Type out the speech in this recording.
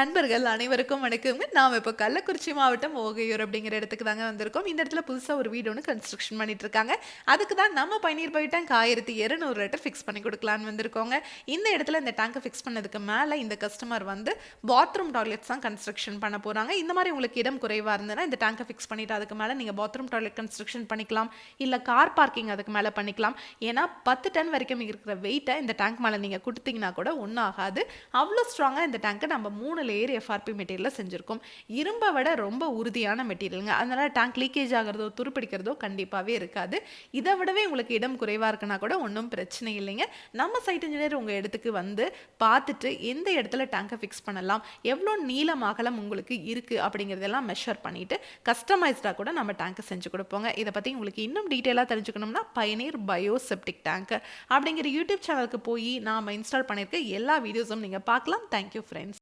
நண்பர்கள் அனைவருக்கும் வணக்கங்க நாம் இப்போ கள்ளக்குறிச்சி மாவட்டம் ஓகையூர் அப்படிங்கிற இடத்துக்கு தாங்க வந்திருக்கோம். இந்த இடத்துல புதுசாக ஒரு வீடு ஒன்று கன்ஸ்ட்ரக்ஷன் பண்ணிட்டு இருக்காங்க அதுக்கு தான் நம்ம பன்னீர் போய் டேங்க் ஆயிரத்தி இரநூறு லிட்டர் ஃபிக்ஸ் பண்ணி கொடுக்கலான்னு வந்திருக்கோங்க. இந்த இடத்துல இந்த டேங்கை ஃபிக்ஸ் பண்ணதுக்கு மேலே இந்த கஸ்டமர் வந்து பாத்ரூம் டாய்லெட்ஸ் தான் கன்ஸ்ட்ரக்ஷன் பண்ண போகிறாங்க இந்த மாதிரி உங்களுக்கு இடம் குறைவாக இருந்ததுன்னா இந்த டேங்கை ஃபிக்ஸ் பண்ணிட்டு அதுக்கு மேலே நீங்கள் பாத்ரூம் டாய்லெட் கன்ஸ்ட்ரக்ஷன் பண்ணிக்கலாம். இல்லை கார் பார்க்கிங் அதுக்கு மேலே பண்ணிக்கலாம். ஏன்னா பத்து டன் வரைக்கும் இருக்கிற வெயிட்டை இந்த டேங்க் மேலே நீங்கள் கொடுத்தீங்கன்னா கூட ஒன்றும் ஆகாது. அவ்வளோ ஸ்ட்ராங்காக இந்த டேங்கை நம்ம மூணு லேயர் எஃப்ஆர்பி மெட்டீரியலில் செஞ்சுருக்கோம். இரும்பை விட ரொம்ப உறுதியான மெட்டீரியலுங்க அதனால் டேங்க் லீக்கேஜ் ஆகிறதோ துருப்பிடிக்கிறதோ கண்டிப்பாகவே இருக்காது. இதை விடவே உங்களுக்கு இடம் குறைவாக இருக்குன்னா கூட ஒன்றும் பிரச்சனை இல்லைங்க. நம்ம சைட் இன்ஜினியர் உங்கள் இடத்துக்கு வந்து பார்த்துட்டு எந்த இடத்துல டேங்கை ஃபிக்ஸ் பண்ணலாம் எவ்வளோ நீளம் அகலம் உங்களுக்கு இருக்குது அப்படிங்கிறதெல்லாம் மெஷர் பண்ணிவிட்டு கஸ்டமைஸ்டாக கூட நம்ம டேங்கை செஞ்சு கொடுப்போங்க. இதை பற்றி உங்களுக்கு இன்னும் டீட்டெயிலாக தெரிஞ்சுக்கணும்னா பயனீர் பயோசெப்டிக் டேங்க் அப்படிங்கிற யூடியூப் சேனலுக்கு போய் நாம் இன்ஸ்டால் பண்ணியிருக்க எல்லா வீடியோஸும் நீங்கள் பார்க்கலாம். Thank you friends